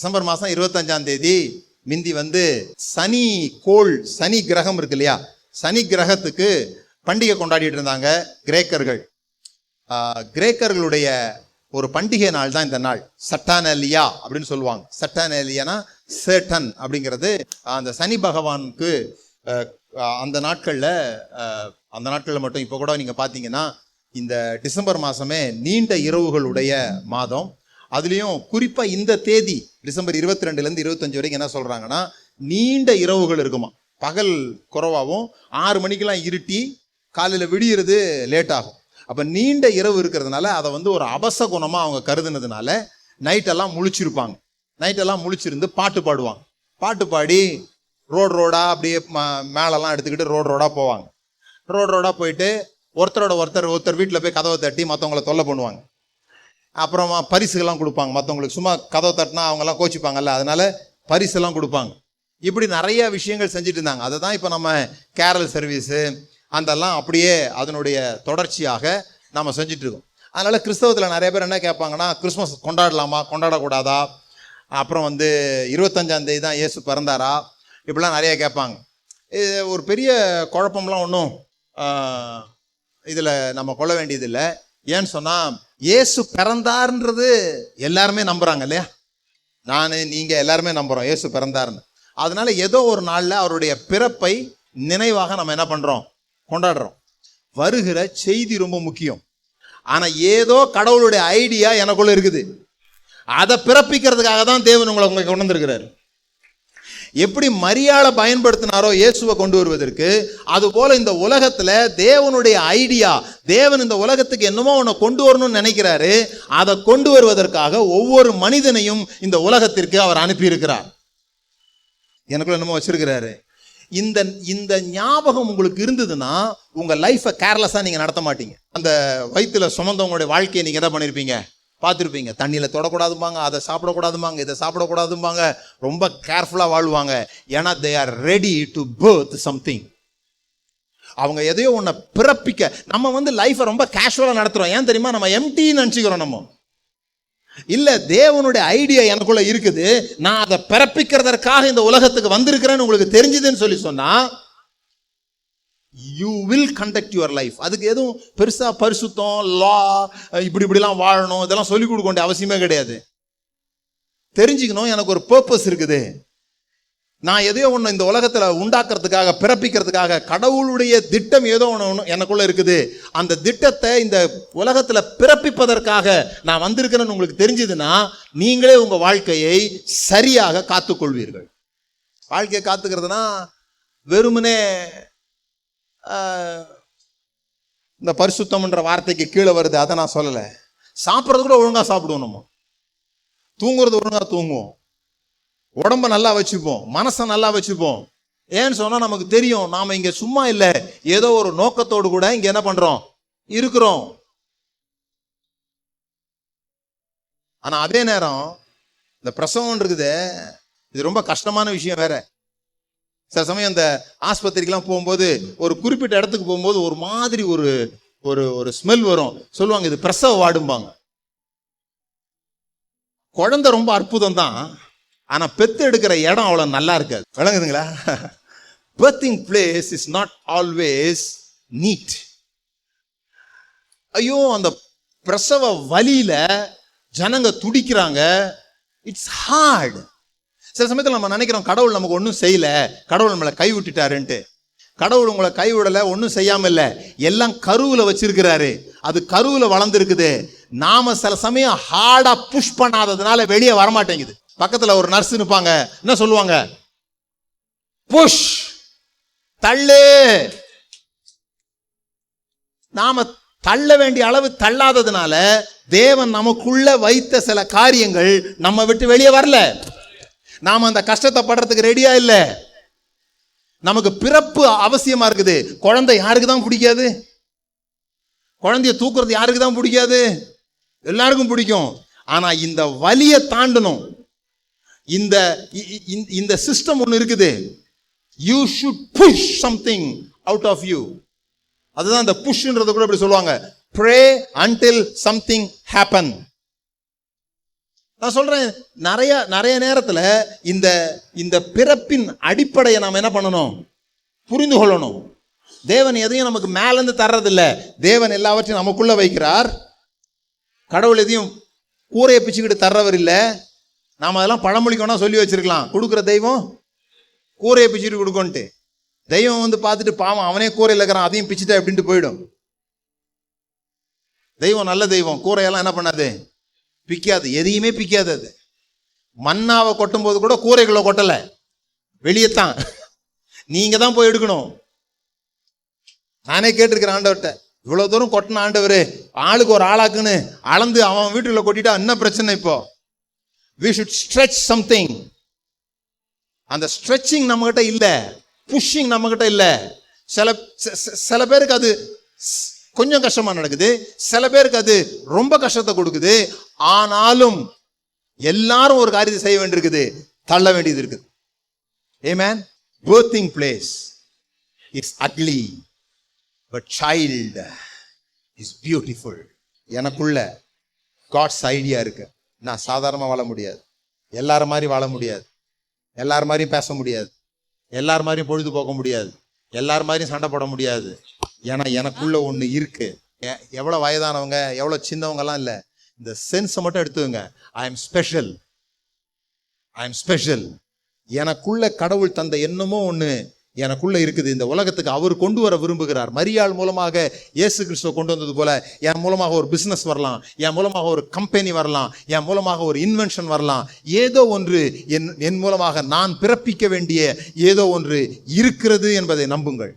December மாதம் இருபத்தஞ்சாம் தேதி மிந்தி வந்து சனி கோள் சனி கிரகம் இருக்கு இல்லையா? சனி கிரகத்துக்கு பண்டிகை கொண்டாடிட்டு இருந்தாங்க கிரேக்கர்கள். கிரேக்கர்களுடைய ஒரு பண்டிகை நாள் தான் இந்த நாள். சட்டானலியா அப்படின்னு சொல்லுவாங்க. சட்டானலியானா சேட்டன் அப்படிங்கிறது அந்த சனி பகவானுக்கு அந்த நாட்களில் அந்த நாட்களில் மட்டும் இப்போ கூட நீங்கள் பார்த்தீங்கன்னா இந்த டிசம்பர் மாதமே நீண்ட இரவுகளுடைய மாதம். அதுலேயும் குறிப்பாக இந்த தேதி டிசம்பர் இருபத்தி ரெண்டுலேருந்து இருபத்தஞ்சு வரைக்கும் என்ன சொல்கிறாங்கன்னா நீண்ட இரவுகள் இருக்குமா? பகல் குறைவாகவும் ஆறு மணிக்கெலாம் இருட்டி காலையில் விடியறது லேட் ஆகும். அப்போ நீண்ட இரவு இருக்கிறதுனால அதை வந்து ஒரு அபச குணமாக அவங்க கருதுனதுனால நைட்டெல்லாம் முழிச்சிருப்பாங்க. நைட்டெல்லாம் முழிச்சிருந்து பாட்டு பாடுவாங்க. பாட்டு பாடி ரோடு ரோடாக அப்படியே ம- மேலெல்லாம் எடுத்துக்கிட்டு ரோடு ரோடாக போவாங்க. ரோடு ரோடாக போயிட்டு ஒருத்தரோட ஒருத்தர் ஒருத்தர் வீட்டில் போய் கதவை தட்டி மற்றவங்கள தொல்லை பண்ணுவாங்க. அப்புறமா பரிசுகள்லாம் கொடுப்பாங்க. மற்றவங்களுக்கு சும்மா கதவை தட்டினா அவங்கெல்லாம் கோச்சிப்பாங்கல்ல அதனால் பரிசெல்லாம் கொடுப்பாங்க. இப்படி நிறைய விஷயங்கள் செஞ்சுட்டு இருந்தாங்க. அதை தான் இப்போ நம்ம கேரல் சர்வீஸு அதெல்லாம் அப்படியே அதனுடைய தொடர்ச்சியாக நம்ம செஞ்சிட்ருக்கோம் இருக்கோம். கிறிஸ்தவத்தில் நிறைய பேர் என்ன கேட்பாங்கன்னா கிறிஸ்மஸ் கொண்டாடலாமா? கொண்டாடக்கூடாதா? அப்புறம் வந்து இருபத்தஞ்சாந்தேதி தான் இயேசு பிறந்தாரா? இப்படிலாம் நிறைய கேட்பாங்க. இது ஒரு பெரிய குழப்பம்லாம் ஒன்றும் இதில் நம்ம கொள்ள வேண்டியதில்லை. ஏன்னு சொன்னால் இயேசு பிறந்தார்ன்றது எல்லாருமே நம்புகிறாங்க இல்லையா? நான் நீங்கள் எல்லாருமே நம்புகிறோம் இயேசு பிறந்தாருன்னு அதனால ஏதோ ஒரு நாளில் அவருடைய பிறப்பை நினைவாக நம்ம என்ன பண்ணுறோம் கொண்டாடுறோம். வருகிற செய்தி ரொம்ப முக்கியம். ஆனால் ஏதோ கடவுளுடைய ஐடியா எனக்குள்ளே இருக்குது. அதை பிறப்பிக்கிறதுக்காக தான் தேவன் உங்களை உங்களுக்கு கொண்டு வந்திருக்கிறாரு. எப்படி மரியாதை பயன்படுத்தினாரோ இயேசுவை கொண்டு வருவதற்கு அதுபோல் இந்த உலகத்தில் தேவனுடைய ஐடியா தேவன் இந்த உலகத்துக்கு என்னமோ ஒன்று கொண்டு வரணும்னு நினைக்கிறாரு அதை கொண்டு வருவதற்காக ஒவ்வொரு மனிதனையும் இந்த உலகத்திற்கு அவர் அனுப்பியிருக்கிறார். எனக்குள்ள என்னமோ வச்சிருக்கிறாரு. இந்த இந்த ஞாபகம் உங்களுக்கு இருந்ததுன்னா உங்கள் லைஃப்பை கேர்லெஸ்ஸாக நீங்கள் நடத்த மாட்டீங்க. அந்த வயிற்றில் சுமந்தவங்களுடைய வாழ்க்கையை நீங்கள் என்ன பண்ணியிருப்பீங்க பார்த்துருப்பீங்க. தண்ணியில் தொடக்கூடாதும்பாங்க அதை சாப்பிடக்கூடாதும்பாங்க இதை சாப்பிடக்கூடாதும்பாங்க. ரொம்ப கேர்ஃபுல்லாக வாழ்வாங்க. ஏன்னா they are ready to birth something அவங்க எதையோ ஒன்றை பிறப்பிக்க நம்ம வந்து லைஃப்பை ரொம்ப கேஷுவலாக நடத்துகிறோம் ஏன் தெரியுமா? நம்ம எம்டின்னு நினச்சிக்கிறோம் நம்ம. இல்லை தேவனுடைய ஐடியா எனக்குள்ளே இருக்குது. நான் அதை பிறப்பிக்கிறதற்காக இந்த உலகத்துக்கு வந்திருக்கிறேன்னு உங்களுக்கு தெரிஞ்சுதுன்னு சொல்லி சொன்னால் you will conduct your life அதுக்கு எதுவும் பெருசாக பரிசுத்தம் லா இப்படி இப்படிலாம் வாழணும் இதெல்லாம் சொல்லிக் கொடுக்க வேண்டிய அவசியமே கிடையாது. தெரிஞ்சுக்கணும் எனக்கு ஒரு பர்பஸ் இருக்குது. நான் எதையோ ஒன்று இந்த உலகத்தில் உண்டாக்குறதுக்காக பிறப்பிக்கிறதுக்காக கடவுளுடைய திட்டம் ஏதோ ஒன்று ஒன்று எனக்குள்ள இருக்குது. அந்த திட்டத்தை இந்த உலகத்தில் பிறப்பிப்பதற்காக நான் வந்திருக்கிறேன்னு உங்களுக்கு தெரிஞ்சதுன்னா நீங்களே உங்கள் வாழ்க்கையை சரியாக காத்துக்கொள்வீர்கள். வாழ்க்கையை காத்துக்கிறதுனா வெறுமனே இந்த பரிசுத்தம்ன்ற வார்த்தைக்கு கீழே வருது அதை நான் சொல்லலை. சாப்பிட்றது கூட ஒழுங்காக சாப்பிடுவோம் நம்ம. தூங்குறது ஒழுங்காக தூங்குவோம். உடம்ப நல்லா வச்சுப்போம் மனசை நல்லா வச்சுப்போம். ஏன்னு சொன்னால் நமக்கு தெரியும் நாம் இங்கே சும்மா இல்லை. ஏதோ ஒரு நோக்கத்தோடு கூட இங்கே என்ன பண்ணுறோம் இருக்கிறோம். ஆனால் அதே நேரம் இந்த பிரசவம் இருக்குது இது ரொம்ப கஷ்டமான விஷயம் வேற. சில சமயம் இந்த ஆஸ்பத்திரிக்கெல்லாம் போகும்போது ஒரு குறிப்பிட்ட இடத்துக்கு போகும்போது ஒரு மாதிரி ஒரு ஒரு ஒரு ஸ்மெல் வரும். சொல்லுவாங்க இது பிரசவ வாடும்பாங்க குழந்தை ரொம்ப அற்புதம் தான் ஆனால் பெத்து எடுக்கிற இடம் அவ்வளோ நல்லா இருக்காது. விளங்குதுங்களா? Birthing place is not always neat ஐயோ அந்த பிரசவ வலியில ஜனங்க துடிக்கிறாங்க. இட்ஸ் ஹார்ட் சில சமயத்தில் நம்ம நினைக்கிறோம் கடவுள் நமக்கு ஒன்றும் செய்யல கடவுள் நம்மளை கை விட்டுட்டாருன்ட்டு கடவுள் உங்களை கைவிடலை ஒன்றும் செய்யாம இல்லை எல்லாம் கருவில் வச்சிருக்கிறாரு. அது கருவில் வளர்ந்துருக்குது. நாம சில சமயம் ஹார்டாக புஷ் பண்ணாததுனால வெளியே வரமாட்டேங்குது. பக்கத்தில் ஒரு நர்ஸ் நிற்பாங்க என்ன சொல்லுவாங்க? புஷ் தள்ளு! நாம தள்ள வேண்டிய அளவு தள்ளாததுனால தேவன் நமக்குள்ள வைத்த சில காரியங்கள் நம்ம விட்டு வெளியே வரல. நாம் அந்த கஷ்டத்தை படுறதுக்கு ரெடியாக இல்லை. நமக்கு பிறப்பு அவசியமாக இருக்குது. குழந்தை யாருக்கு தான் பிடிக்காது? குழந்தைய தூக்குறது யாருக்கு தான் பிடிக்காது? எல்லாருக்கும் பிடிக்கும். ஆனால் இந்த வலியை தாண்டணும். இந்த இ- இந்த சிஸ்டம் ஒன்று இருக்குது. You should push something out of you அதுதான் இந்த புஷ்ன்றது கூட இப்படி சொல்லுவாங்க. ப்ரே அன்டில் சம்திங் ஹேப்பன் நான் சொல்கிறேன் நிறைய நிறைய நேரத்தில் இந்த இந்த பிறப்பின் அடிப்படையை நாம் என்ன பண்ணணும்? புரிந்து கொள்ளணும். தேவன் எதையும் நமக்கு மேலேருந்து தர்றதில்ல. தேவன் எல்லாவற்றையும் நமக்குள்ளே வைக்கிறார். கடவுள் எதையும் கூரையை பிச்சுக்கிட்டு தர்றவர் இல்லை. நாம் அதெல்லாம் பழமொழிக்கோனா சொல்லி வச்சிருக்கலாம். கொடுக்குற தெய்வம் கூரையை பிச்சுட்டு கொடுக்கோன்ட்டு. தெய்வம் வந்து பார்த்துட்டு பாவம் அவனே கூரையில் இருக்கிறான் அதையும் பிச்சுட்டே அப்படின்ட்டு போயிடும். தெய்வம் நல்ல தெய்வம். கூரையெல்லாம் என்ன பண்ணாது? பிக்காது எதையுமே பிக்காது அது. மண்ணாவை கொட்டும் போது கூட கூரைகளை கொட்டலை. வெளியே தான் நீங்கள் தான் போய் எடுக்கணும். நானே கேட்டிருக்கிறேன் ஆண்டவர்கிட்ட இவ்வளோ தூரம் கொட்டின ஆண்டவர் ஆளுக்கு ஒரு ஆளாக்குன்னு அளந்து அவன் வீட்டுக்குள்ள கொட்டிட்டா என்ன பிரச்சனை இப்போ? வி ஷுட் ஸ்ட்ரெச் சம்திங் அந்த ஸ்ட்ரெச்சிங் நம்மகிட்ட இல்லை புஷ்ஷிங் நம்மகிட்ட இல்லை. சில சில- சில பேருக்கு அது கொஞ்சம் கஷ்டமாக நடக்குது சில பேருக்கு அது ரொம்ப கஷ்டத்தை கொடுக்குது ஆனாலும் எல்லாரும் ஒரு காரியத்தை செய்ய வேண்டியிருக்குது தள்ள வேண்டியது இருக்குது. ஏமேன் birthing place it's ugly but child is beautiful எனக்குள்ள காட்ஸ் ஐடியா இருக்கு. நான் சாதாரணமாக வாழ முடியாது. எல்லார மாதிரி வாழ முடியாது. எல்லார் மாதிரியும் பேச முடியாது. எல்லார் மாதிரியும் பொழுது போக்க முடியாது. எல்லார் மாதிரியும் சண்டை போட முடியாது. ஏன்னா எனக்குள்ள ஒன்று இருக்கு. எவ்வளோ வயதானவங்க எவ்வளோ சின்னவங்கலாம் இல்லை. இந்த சென்ஸை மட்டும் எடுத்துக்கோங்க. I am special I am special எனக்குள்ள கடவுள் தந்த என்னமோ ஒன்று எனக்குள்ள இருக்குது. இந்த உலகத்துக்கு அவர் கொண்டு வர விரும்புகிறார். மரியாள் மூலமாக இயேசு கிறிஸ்துவ கொண்டு வந்தது போல என் மூலமாக ஒரு பிஸ்னஸ் வரலாம். என் மூலமாக ஒரு கம்பெனி வரலாம். என் மூலமாக ஒரு இன்வென்ஷன் வரலாம். ஏதோ ஒன்று என் என் மூலமாக நான் பிறப்பிக்க வேண்டிய ஏதோ ஒன்று இருக்கிறது என்பதை நம்புங்கள்.